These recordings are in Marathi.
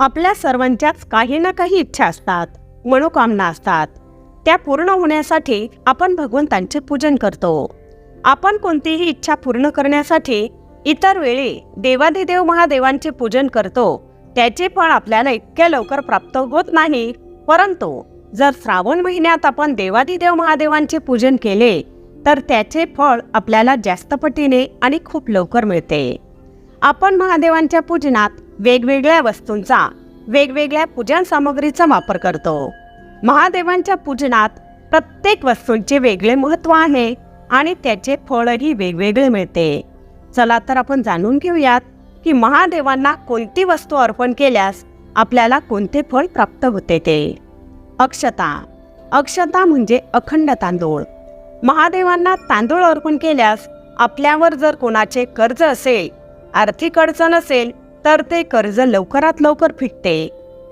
आपल्या सर्वांच्याच काही ना काही इच्छा असतात मनोकामना असतात. त्या पूर्ण होण्यासाठी आपण भगवंतांचे पूजन करतो. आपण कोणतीही इच्छा पूर्ण करण्यासाठी इतर वेळी देवाधिदेव महादेवांचे पूजन करतो. त्याचे फळ आपल्याला इतक्या लवकर प्राप्त होत नाही. परंतु जर श्रावण महिन्यात आपण देवाधिदेव महादेवांचे पूजन केले तर त्याचे फळ आपल्याला जास्त पटीने आणि खूप लवकर मिळते. आपण महादेवांच्या पूजनात वेगवेगळ्या वस्तूंचा वेगवेगळ्या पूजन सामग्रीचा वापर करतो. महादेवांच्या पूजनात प्रत्येक वस्तूंचे वेगळे महत्त्व आहे आणि त्याचे फळही वेगवेगळे मिळते. चला तर आपण जाणून घेऊयात की महादेवांना कोणती वस्तू अर्पण केल्यास आपल्याला कोणते फळ प्राप्त होते ते. अक्षता. अक्षता म्हणजे अखंड तांदूळ. महादेवांना तांदूळ अर्पण केल्यास आपल्यावर जर कोणाचे कर्ज असेल आर्थिक अडचण असेल तर ते कर्ज लवकरात लवकर फिटते.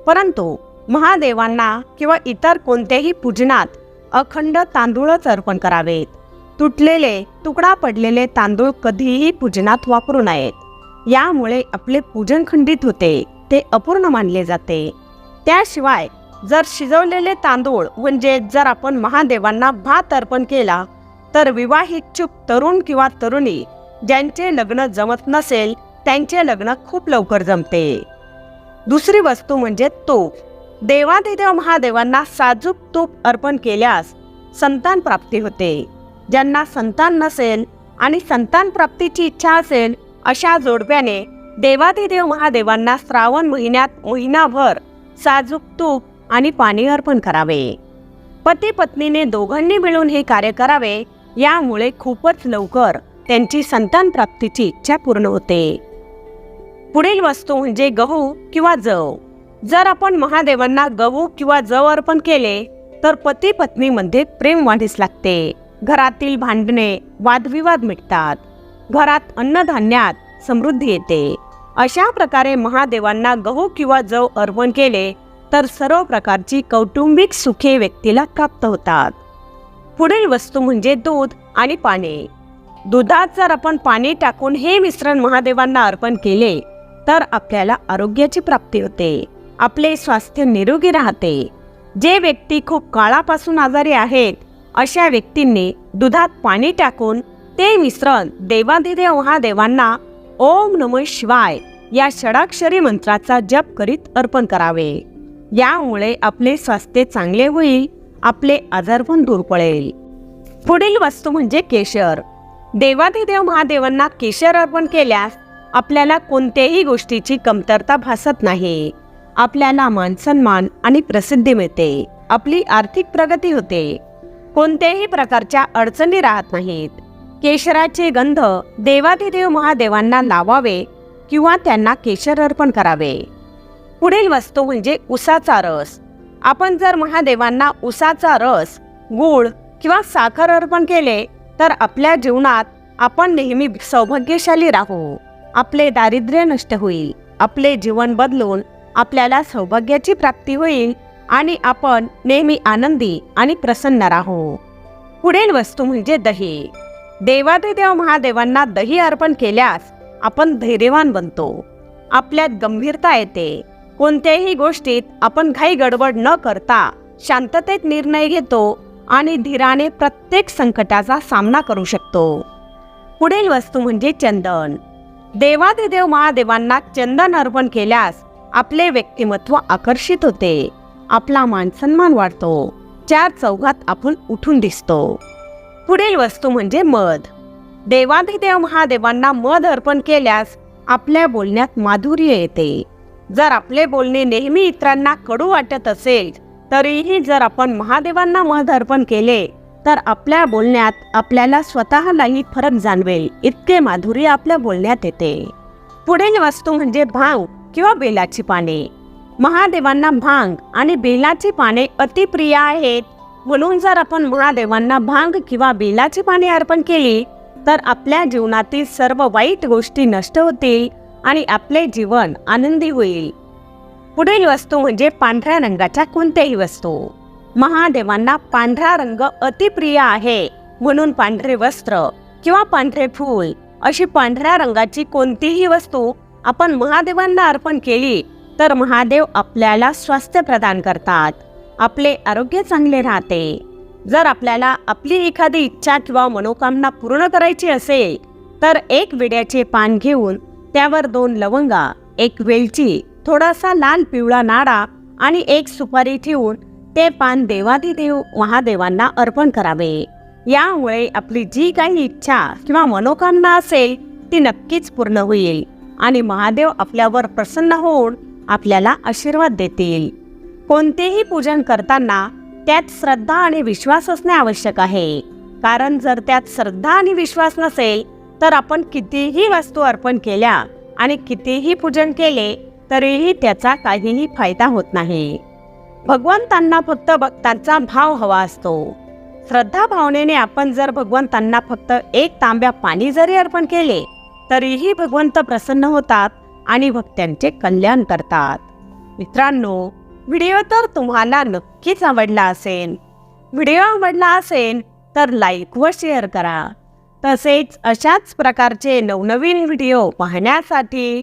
परंतु महादेवांना किंवा इतर कोणत्याही पूजनात अखंड तांदूळच अर्पण करावेत. तुटलेले तुकडा पडलेले तांदूळ कधीही पूजनात वापरू नयेत. यामुळे आपले पूजन खंडित होते ते अपूर्ण मानले जाते. त्याशिवाय जर शिजवलेले तांदूळ म्हणजे जर आपण महादेवांना भात अर्पण केला तर विवाहिच्छुक तरुण किंवा तरुणी ज्यांचे लग्न जमत नसेल त्यांचे लग्न खूप लवकर जमते. दुसरी वस्तू म्हणजे तूप देवादिदेव महादेवांना साजूक तूप अर्पण केल्यास संतान प्राप्ती होते. ज्यांना संतान नसेल आणि संतान प्राप्तीची इच्छा असेल अशा जोडप्याने देवादिदेव महादेवांना श्रावण महिन्यात महिनाभर साजूक तूप आणि पाणी अर्पण करावे. पती पत्नीने दोघांनी मिळून हे कार्य करावे यामुळे खूपच लवकर त्यांची संतान प्राप्तीची इच्छा पूर्ण होते. पुढील वस्तू म्हणजे गहू किंवा जव. जर आपण महादेवांना गहू किंवा जव अर्पण केले तर पती पत्नीमध्ये प्रेम वाढीस लागते. घरातील भांडणे वादविवाद मिटतात. घरात अन्नधान्यात समृद्धी येते. अशा प्रकारे महादेवांना गहू किंवा जव अर्पण केले तर सर्व प्रकारची कौटुंबिक सुखे व्यक्तीला प्राप्त होतात. पुढील वस्तू म्हणजे दूध आणि पाणी. दुधात जर आपण पाणी टाकून हे मिश्रण महादेवांना अर्पण केले तर आपल्याला आरोग्याची प्राप्ती होते. आपले स्वास्थ्य निरोगी राहते. जे व्यक्ती खूप काळापासून आजारी आहेत अशा व्यक्तींनी दुधात पाणी टाकून ते मिश्रण देवाधिदेव महादेवांना ओम नमः शिवाय या षडाक्षरी मंत्राचा जप करीत अर्पण करावे. यामुळे आपले स्वास्थ्य चांगले होईल आपले आजारपण दूर पडेल. पुढील वस्तू म्हणजे केशर. देवाधिदेव महादेवांना केशर अर्पण केल्यास आपल्याला कोणत्याही गोष्टीची कमतरता भासत नाही. आपल्याला मान सन्मान आणि प्रसिद्धी मिळते. आपली आर्थिक प्रगती होते. कोणत्याही प्रकारच्या अडचणी राहत नाहीत. केशराचे गंध देवाधिदेव महादेवांना लावावे किंवा त्यांना केशर अर्पण करावे. पुढील वस्तू म्हणजे उसाचा रस. आपण जर महादेवांना उसाचा रस गूळ किंवा साखर अर्पण केले तर आपल्या जीवनात आपण नेहमी सौभाग्यशाली राहू. आपले दारिद्र्य नष्ट होईल. आपले जीवन बदलून आपल्याला सौभाग्याची प्राप्ती होईल आणि आपण नेहमी आनंदी आणि प्रसन्न राहू. पुढील वस्तू म्हणजे दही. देवादिदेव महादेवांना दही अर्पण केल्यास आपण धैर्यवान बनतो. आपल्यात गंभीरता येते. कोणत्याही गोष्टीत आपण घाई गडबड न करता शांततेत निर्णय घेतो आणि धीराने प्रत्येक संकटाचा सामना करू शकतो. पुढील वस्तू म्हणजे चंदन. देवादिदेव महादेवांना चंदन अर्पण केल्यास आपले व्यक्तिमत्व आकर्षित होते. आपला मानसन्मान वाढतो. चार चौघात आपण उठून दिसतो. पुढील वस्तू म्हणजे मध. देवाधिदेव महादेवांना मध अर्पण केल्यास आपल्या बोलण्यात माधुर्य येते. जर आपले बोलणे नेहमी इतरांना कडू वाटत असेल तरीही जर आपण महादेवांना मध अर्पण केले तर आपल्या बोलण्यात आपल्याला स्वतःलाही फरक जाणवेल. इतके माधुर्य आपल्या बोलण्यात येते. पुढील वस्तू म्हणजे भांग किंवा बेलाची पाने. महादेवांना भांग आणि बेलाची पाने अतिप्रिय आहेत. म्हणून जर आपण महादेवांना भांग किंवा बेलाची पाने अर्पण केली तर आपल्या जीवनातील सर्व वाईट गोष्टी नष्ट होतील आणि आपले जीवन आनंदी होईल. पुढील वस्तू म्हणजे पांढऱ्या रंगाच्या कोणत्याही वस्तू. महादेवांना पांढरा रंग अतिप्रिय आहे. म्हणून पांढरे वस्त्र किंवा पांढरे फूल अशी पांढऱ्या रंगाची कोणतीही वस्तू आपण महादेवांना अर्पण केली तर महादेव आपल्याला स्वास्थ्य प्रदान करतात. आपले आरोग्य चांगले राहते. जर आपल्याला आपली एखादी इच्छा किंवा मनोकामना पूर्ण करायची असेल तर एक विड्याचे पान घेऊन त्यावर दोन लवंगा एक वेलची थोडासा लाल पिवळा नाडा आणि एक सुपारी ठेवून ते पान देवादिदेव महादेवांना अर्पण करावे. यामुळे आपली जी काही इच्छा किंवा मनोकामना असेल ती नक्कीच पूर्ण होईल आणि महादेव आपल्यावर प्रसन्न होऊन आपल्याला आशीर्वाद देतील. कोणतेही पूजन करताना त्यात श्रद्धा आणि विश्वास असणे आवश्यक आहे. कारण जर त्यात श्रद्धा आणि विश्वास नसेल तर आपण कितीही वस्तू अर्पण केल्या आणि कितीही पूजन केले तरीही त्याचा काहीही फायदा होत नाही. भगवंतांना फक्त भक्तांचा भाव हवा असतो. श्रद्धा भावनेने आपण जर भगवंतांना फक्त एक तांब्या पाणी जरी अर्पण केले तरीही भगवंत प्रसन्न होतात आणि भक्तांचे कल्याण करतात. मित्रांनो व्हिडिओ तर तुम्हाला नक्कीच आवडला असेल. व्हिडिओ आवडला असेल तर लाईक व शेअर करा. तसेच अशाच प्रकारचे नवनवीन व्हिडिओ पाहण्यासाठी